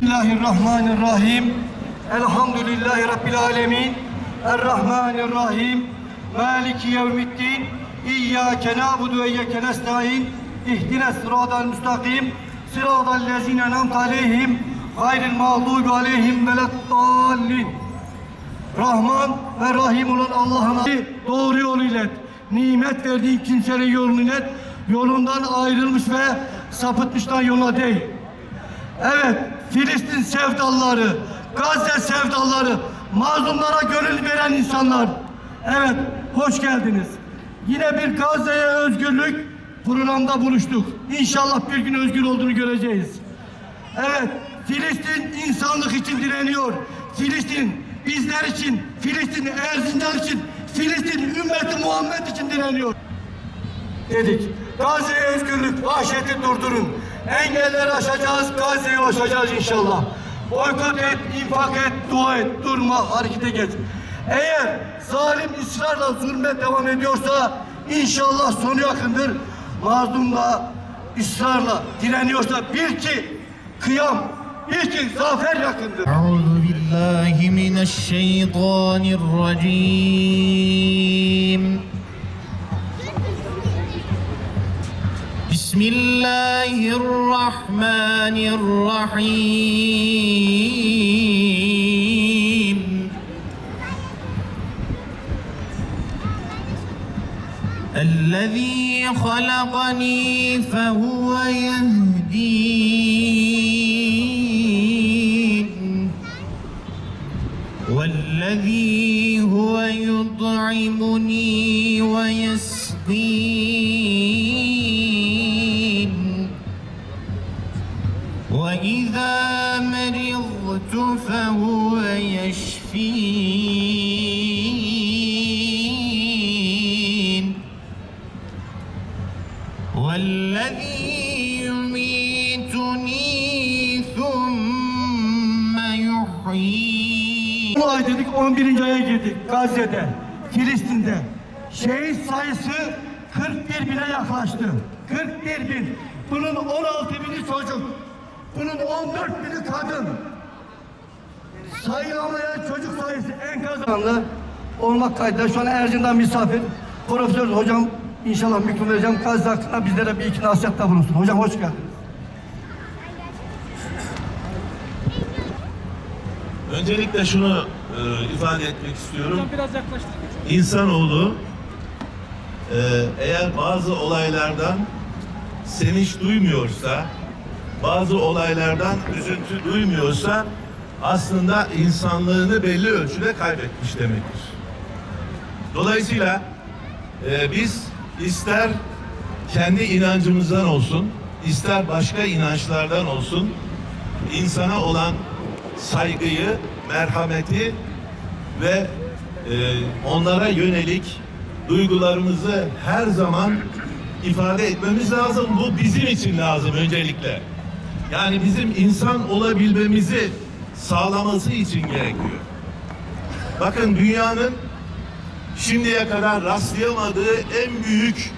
Bismillahirrahmanirrahim. Elhamdülillahi Rabbil alemin. Errahmanirrahim. Maliki yevmiddin. İyyâke nâbudu ve iyyâke nestaîn. İhdine sıratal müstakim. Sıratal lezîne en'amte aleyhim. Gayril mağdubi aleyhim veleddallin. Rahman ve Rahim olan Allah'ın doğru yolu ilet. Nimet verdiğin kimsenin yolunu ilet. Yolundan ayrılmış ve sapıtmıştan yola değil. Evet, Filistin sevdalıları, Gazze sevdalıları, mazlumlara gönül veren insanlar. Evet, hoş geldiniz. Yine bir Gazze'ye özgürlük programda buluştuk. İnşallah bir gün özgür olduğunu göreceğiz. Evet, Filistin insanlık için direniyor. Filistin bizler için, Filistin Erzincan için, Filistin ümmeti Muhammed için direniyor. Dedik. Gazze'ye özgürlük, vahşeti durdurun. Engelleri aşacağız, Gazze'yi aşacağız inşallah. Boykot et, infak et, dua et, durma, harekete geç. Eğer zalim ısrarla zulme devam ediyorsa inşallah sonu yakındır. Mazlumla, ısrarla direniyorsa bil ki kıyam, bil ki zafer yakındır. Euzu billahi mineşşeytanirracim. بسم الله الرحمن الرحيم. الذي خلقني فهو يهدين. والذي هو يطعمني ويسقين وإذا مرضت فهو يشفين والذي يميتني ثم يحيين Bu ay dedik 11. aya girdik Gazze'de, Filistin'de. Şehit sayısı 41 bine yaklaştı. 41 bin. Bunun 16 bini çocuk. Bunun 14 bini kadın. Sayılamayan çocuk sayısı en kazanlı olmak kaydıyla şu an Erzincan misafir. Profesör hocam inşallah mikrofon vereceğim. Gazze hakkında bizlere bir iki nasihatta bulunsun. Hocam hoş geldiniz. Öncelikle şunu e, ifade etmek istiyorum. Biraz yaklaştık. İnsanoğlu e, eğer bazı olaylardan sevinç duymuyorsa, bazı olaylardan üzüntü duymuyorsa aslında insanlığını belli ölçüde kaybetmiş demektir. Dolayısıyla e, biz ister kendi inancımızdan olsun, ister başka inançlardan olsun, insana olan saygıyı, merhameti ve e, onlara yönelik duygularımızı her zaman ifade etmemiz lazım. Bu bizim için lazım öncelikle. Yani bizim insan olabilmemizi sağlaması için gerekiyor. Bakın dünyanın şimdiye kadar rastlayamadığı en büyük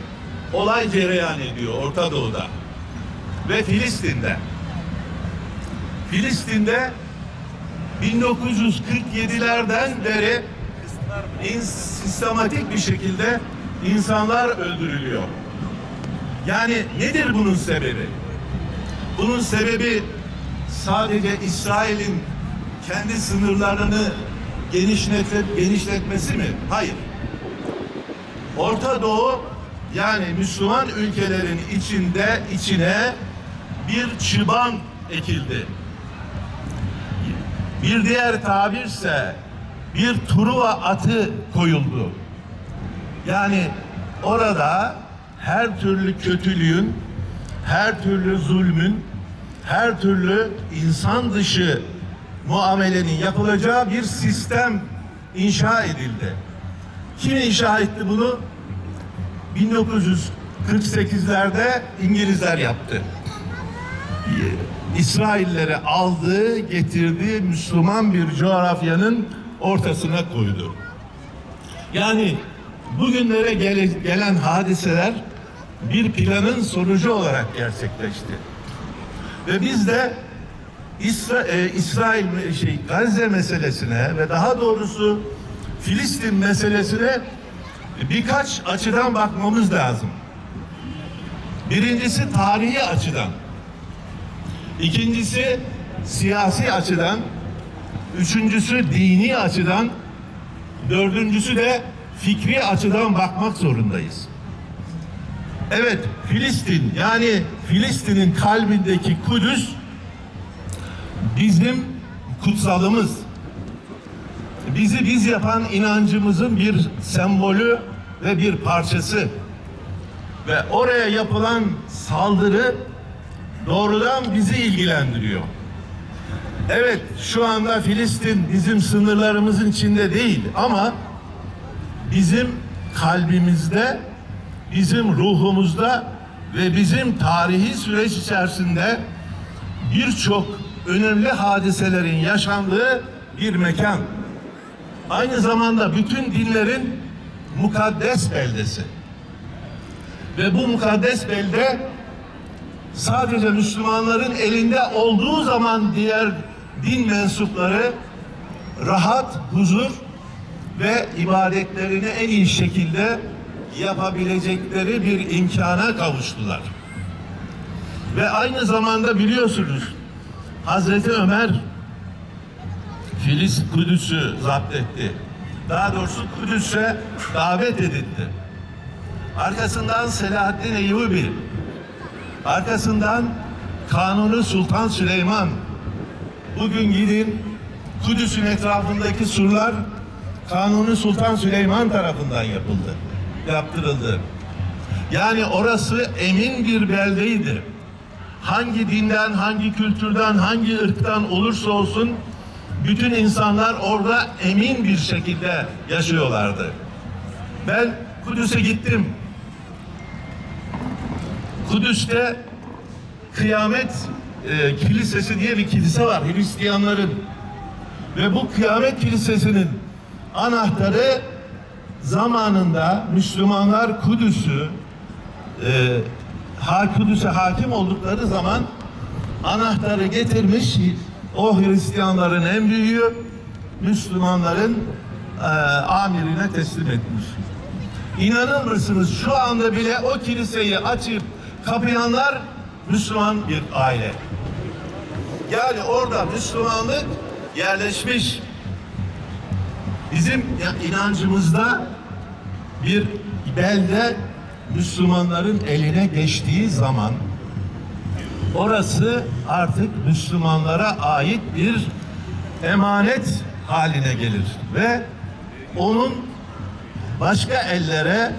olay cereyan ediyor Orta Doğu'da ve Filistin'de. Filistin'de 1947'lerden beri in- sistematik bir şekilde insanlar öldürülüyor. Yani nedir bunun sebebi? Bunun sebebi sadece İsrail'in kendi sınırlarını genişletip genişletmesi mi? Hayır. Orta Doğu yani Müslüman ülkelerin içinde içine bir çıban ekildi. Bir diğer tabirse bir Truva atı koyuldu. Yani orada her türlü kötülüğün, her türlü zulmün, her türlü insan dışı muamelenin yapılacağı bir sistem inşa edildi. Kim inşa etti bunu? 1948'lerde İngilizler yaptı. İsrailleri aldı, getirdi, Müslüman bir coğrafyanın ortasına koydu. Yani bugünlere gele- gelen hadiseler bir planın sonucu olarak gerçekleşti. Ve biz de İsra e, İsrail şey Gazze meselesine ve daha doğrusu Filistin meselesine birkaç açıdan bakmamız lazım. Birincisi tarihi açıdan. İkincisi siyasi açıdan. Üçüncüsü dini açıdan. Dördüncüsü de fikri açıdan bakmak zorundayız. Evet, Filistin yani Filistin'in kalbindeki Kudüs bizim kutsalımız. Bizi biz yapan inancımızın bir sembolü ve bir parçası. Ve oraya yapılan saldırı doğrudan bizi ilgilendiriyor. Evet, şu anda Filistin bizim sınırlarımızın içinde değil ama bizim kalbimizde, bizim ruhumuzda ve bizim tarihi süreç içerisinde birçok önemli hadiselerin yaşandığı bir mekan. Aynı zamanda bütün dinlerin mukaddes beldesi. Ve bu mukaddes belde sadece Müslümanların elinde olduğu zaman diğer din mensupları rahat, huzur ve ibadetlerini en iyi şekilde yapabilecekleri bir imkana kavuştular. Ve aynı zamanda biliyorsunuz Hazreti Ömer Filiz Kudüs'ü zapt etti. Daha doğrusu Kudüs'e davet edildi. Arkasından Selahaddin Eyyubi, arkasından Kanuni Sultan Süleyman. Bugün gidin Kudüs'ün etrafındaki surlar Kanuni Sultan Süleyman tarafından yapıldı, yaptırıldı. Yani orası emin bir beldeydi. Hangi dinden, hangi kültürden, hangi ırktan olursa olsun bütün insanlar orada emin bir şekilde yaşıyorlardı. Ben Kudüs'e gittim. Kudüs'te Kıyamet e, Kilisesi diye bir kilise var Hristiyanların. Ve bu Kıyamet Kilisesi'nin anahtarı zamanında Müslümanlar Kudüs'ü e, Kudüs'e hakim oldukları zaman anahtarı getirmiş o Hristiyanların en büyüğü Müslümanların e, amirine teslim etmiş. İnanır mısınız şu anda bile o kiliseyi açıp kapayanlar Müslüman bir aile. Yani orada Müslümanlık yerleşmiş. Bizim inancımızda bir belde Müslümanların eline geçtiği zaman orası artık Müslümanlara ait bir emanet haline gelir ve onun başka ellere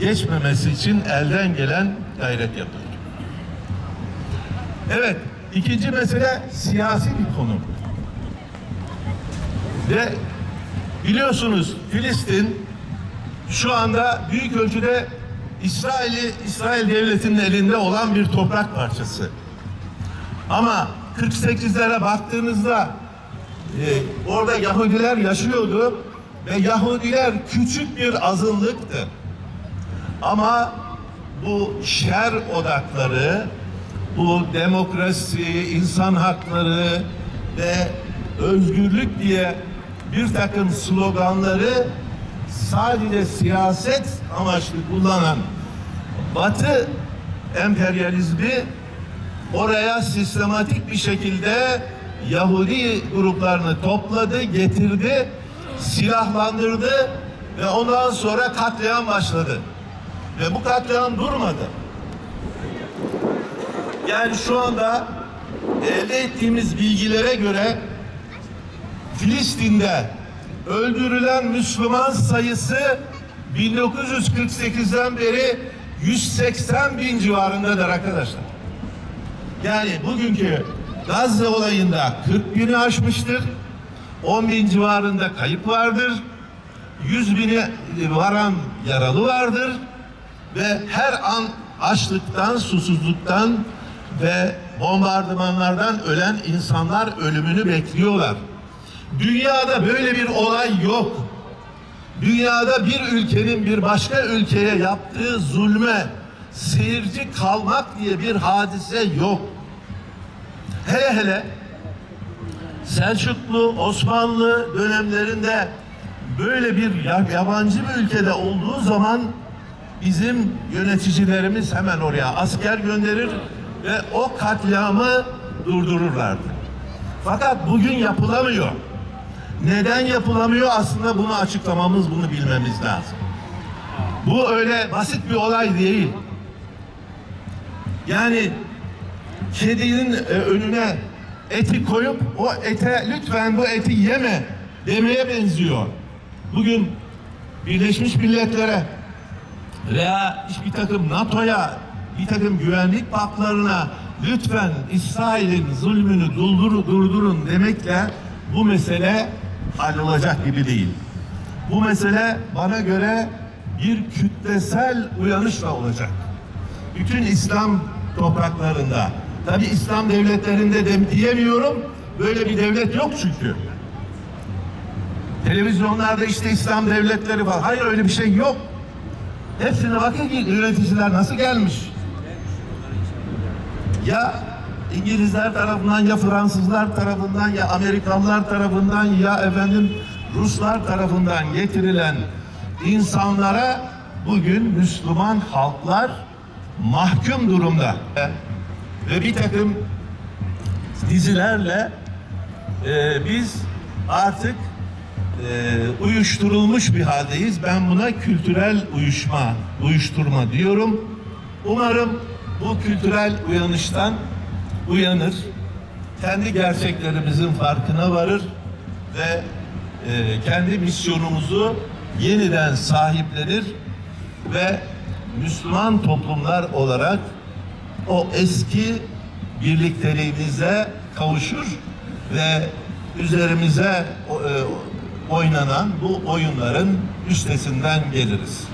geçmemesi için elden gelen gayret yapılır. Evet, ikinci mesele siyasi bir konu. Ve biliyorsunuz Filistin şu anda büyük ölçüde İsrail'i İsrail devletinin elinde olan bir toprak parçası. Ama 48'lere baktığınızda e, orada Yahudiler yaşıyordu ve Yahudiler küçük bir azınlıktı. Ama bu şer odakları, bu demokrasi, insan hakları ve özgürlük diye bir takım sloganları sadece siyaset amaçlı kullanan Batı emperyalizmi oraya sistematik bir şekilde Yahudi gruplarını topladı, getirdi, silahlandırdı ve ondan sonra katliam başladı. Ve bu katliam durmadı. Yani şu anda elde ettiğimiz bilgilere göre Filistin'de öldürülen Müslüman sayısı 1948'den beri 180 bin civarındadır arkadaşlar. Yani bugünkü Gazze olayında 40 bini aşmıştır. 10 bin civarında kayıp vardır. 100 bini varan yaralı vardır. Ve her an açlıktan, susuzluktan ve bombardımanlardan ölen insanlar ölümünü bekliyorlar. Dünyada böyle bir olay yok. Dünyada bir ülkenin bir başka ülkeye yaptığı zulme seyirci kalmak diye bir hadise yok. Hele hele Selçuklu, Osmanlı dönemlerinde böyle bir ya- yabancı bir ülkede olduğu zaman bizim yöneticilerimiz hemen oraya asker gönderir ve o katliamı durdururlardı. Fakat bugün yapılamıyor. Neden yapılamıyor? Aslında bunu açıklamamız, bunu bilmemiz lazım. Bu öyle basit bir olay değil. Yani kedinin e, önüne eti koyup o ete lütfen bu eti yeme demeye benziyor. Bugün Birleşmiş Milletler'e veya bir takım NATO'ya bir takım güvenlik paklarına lütfen İsrail'in zulmünü durdurun, durdurun demekle bu mesele hallolacak gibi değil. Bu mesele bana göre bir kütlesel uyanışla olacak. Bütün İslam topraklarında, tabi İslam devletlerinde de diyemiyorum, böyle bir devlet yok çünkü. Televizyonlarda işte İslam devletleri var. Hayır öyle bir şey yok. Hepsine bakın ki yöneticiler nasıl gelmiş. Ya İngilizler tarafından ya Fransızlar tarafından ya Amerikalılar tarafından ya efendim Ruslar tarafından getirilen insanlara bugün Müslüman halklar mahkum durumda. Ve bir takım dizilerle e, biz artık e, uyuşturulmuş bir haldeyiz. Ben buna kültürel uyuşma, uyuşturma diyorum. Umarım bu kültürel uyanıştan uyanır, kendi gerçeklerimizin farkına varır ve e, kendi misyonumuzu yeniden sahiplenir ve Müslüman toplumlar olarak o eski birlikteliğimize kavuşur ve üzerimize e, oynanan bu oyunların üstesinden geliriz.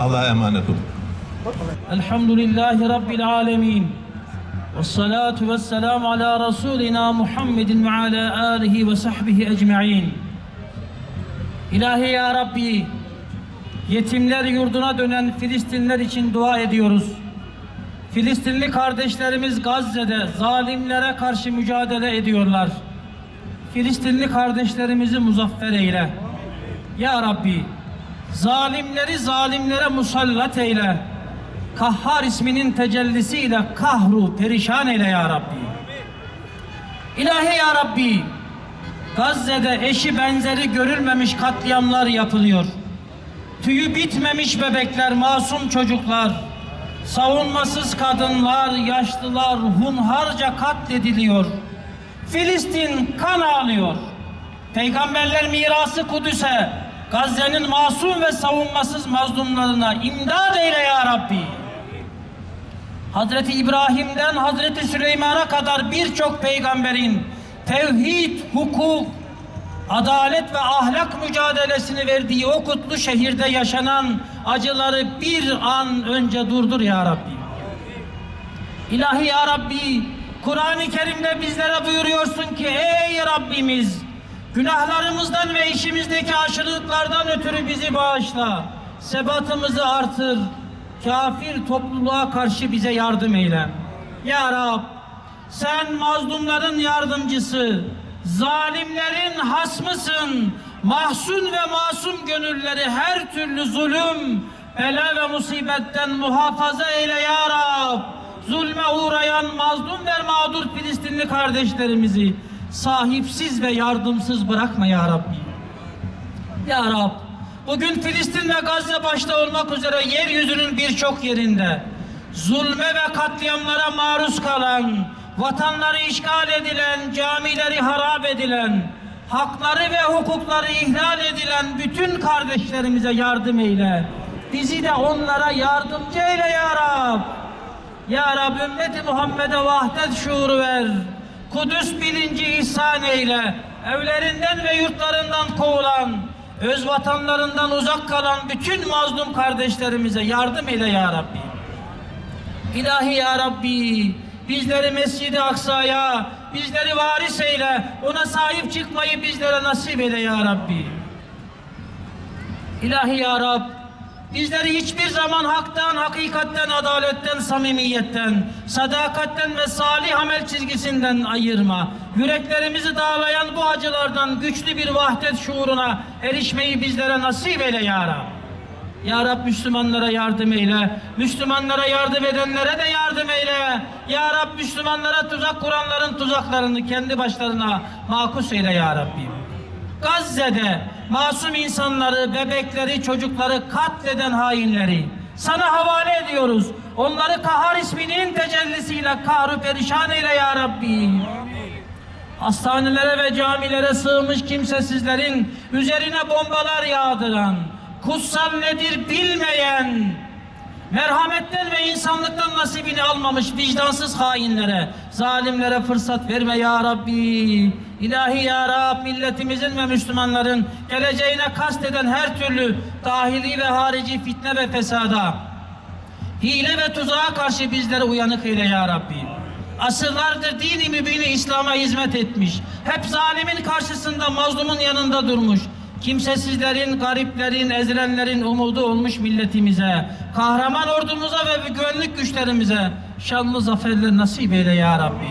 Allah'a emanet olun. Elhamdülillahi Rabbil Alemin. والصلاة والسلام على رسولنا محمد وعلى آله وصحبه أجمعين İlahi ya Rabbi yetimler yurduna dönen Filistinler için dua ediyoruz. Filistinli kardeşlerimiz Gazze'de zalimlere karşı mücadele ediyorlar. Filistinli kardeşlerimizi muzaffer eyle. Ya Rabbi zalimleri zalimlere musallat eyle. Kahhar isminin tecellisiyle kahru perişan eyle ya Rabbi. İlahi ya Rabbi Gazze'de eşi benzeri görülmemiş katliamlar yapılıyor. Tüyü bitmemiş bebekler, masum çocuklar, savunmasız kadınlar, yaşlılar hunharca katlediliyor. Filistin kan ağlıyor. Peygamberler mirası Kudüs'e, Gazze'nin masum ve savunmasız mazlumlarına imdad eyle ya Rabbi. Hazreti İbrahim'den Hazreti Süleyman'a kadar birçok peygamberin tevhid, hukuk, adalet ve ahlak mücadelesini verdiği o kutlu şehirde yaşanan acıları bir an önce durdur ya Rabbi. İlahi ya Rabbi, Kur'an-ı Kerim'de bizlere buyuruyorsun ki ey Rabbimiz günahlarımızdan ve işimizdeki aşırılıklardan ötürü bizi bağışla. Sebatımızı artır. Kafir topluluğa karşı bize yardım eyle. Ya Rab sen mazlumların yardımcısı, zalimlerin hasmısın. Mahzun ve masum gönülleri her türlü zulüm, bela ve musibetten muhafaza eyle ya Rab. Zulme uğrayan mazlum ve mağdur Filistinli kardeşlerimizi sahipsiz ve yardımsız bırakma ya Rabbi. Ya Rab, bugün Filistin ve Gazze başta olmak üzere yeryüzünün birçok yerinde zulme ve katliamlara maruz kalan, vatanları işgal edilen, camileri harap edilen, hakları ve hukukları ihlal edilen bütün kardeşlerimize yardım eyle. Bizi de onlara yardımcı eyle ya Rab. Ya Rab ümmeti Muhammed'e vahdet şuuru ver. Kudüs bilinci ihsan eyle. Evlerinden ve yurtlarından kovulan, öz vatanlarından uzak kalan bütün mazlum kardeşlerimize yardım eyle ya Rabbi. İlahi ya Rabbi, bizleri Mescid-i Aksa'ya, bizleri varis eyle, ona sahip çıkmayı bizlere nasip eyle ya Rabbi. İlahi ya Rab, Bizleri hiçbir zaman haktan, hakikatten, adaletten, samimiyetten, sadakatten ve salih amel çizgisinden ayırma. Yüreklerimizi dağlayan bu acılardan güçlü bir vahdet şuuruna erişmeyi bizlere nasip eyle ya Rab. Ya Rab Müslümanlara yardım eyle. Müslümanlara yardım edenlere de yardım eyle. Ya Rab Müslümanlara tuzak kuranların tuzaklarını kendi başlarına makus eyle ya Rabbim. Gazze'de masum insanları, bebekleri, çocukları katleden hainleri sana havale ediyoruz. Onları kahar isminin tecellisiyle kahru perişan eyle ya Rabbi. Hastanelere ve camilere sığmış kimsesizlerin üzerine bombalar yağdıran, kutsal nedir bilmeyen, merhametten ve insanlıktan nasibini almamış vicdansız hainlere, zalimlere fırsat verme ya Rabbi. İlahi ya Rab milletimizin ve Müslümanların geleceğine kasteden her türlü dahili ve harici fitne ve fesada, hile ve tuzağa karşı bizlere uyanık eyle ya Rabbi. Asırlardır dini mübini İslam'a hizmet etmiş. Hep zalimin karşısında mazlumun yanında durmuş. Kimsesizlerin, gariplerin, ezilenlerin umudu olmuş milletimize, kahraman ordumuza ve güvenlik güçlerimize şanlı zaferler nasip eyle ya Rabbi.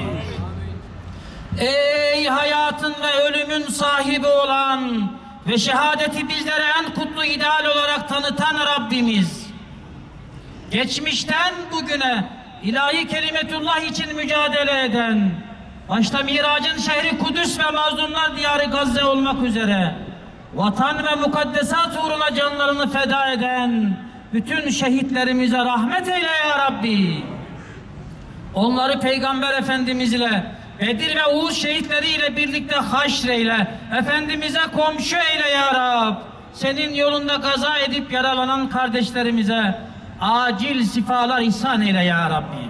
Ey hayatın ve ölümün sahibi olan ve şehadeti bizlere en kutlu ideal olarak tanıtan Rabbimiz. Geçmişten bugüne ilahi kelimetullah için mücadele eden, başta miracın şehri Kudüs ve mazlumlar diyarı Gazze olmak üzere, vatan ve mukaddesat uğruna canlarını feda eden, bütün şehitlerimize rahmet eyle ya Rabbi. Onları Peygamber Efendimiz ile Bedir ve Uhud şehitleriyle birlikte haşreyle. Efendimiz'e komşu eyle ya Rab. Senin yolunda gaza edip yaralanan kardeşlerimize acil sifalar ihsan eyle ya Rabbi.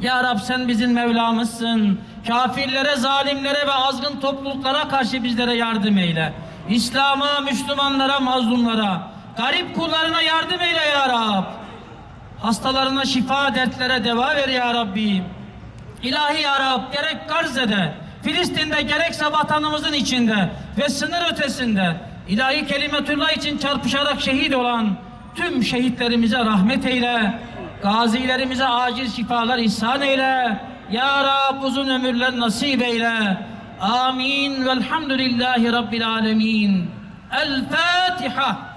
Ya Rab sen bizim Mevlamızsın. Kafirlere, zalimlere ve azgın topluluklara karşı bizlere yardım eyle. İslam'a, Müslümanlara, mazlumlara, garip kullarına yardım eyle ya Rab. Hastalarına şifa, dertlere deva ver ya Rabbi. İlahi ya Rab, gerek Gazze'de, Filistin'de gerekse vatanımızın içinde ve sınır ötesinde ilahi kelimetullah için çarpışarak şehit olan tüm şehitlerimize rahmet eyle. Gazilerimize acil şifalar ihsan eyle. Ya Rab uzun ömürler nasip eyle. Amin. Velhamdülillahi Rabbil alemin. El Fatiha.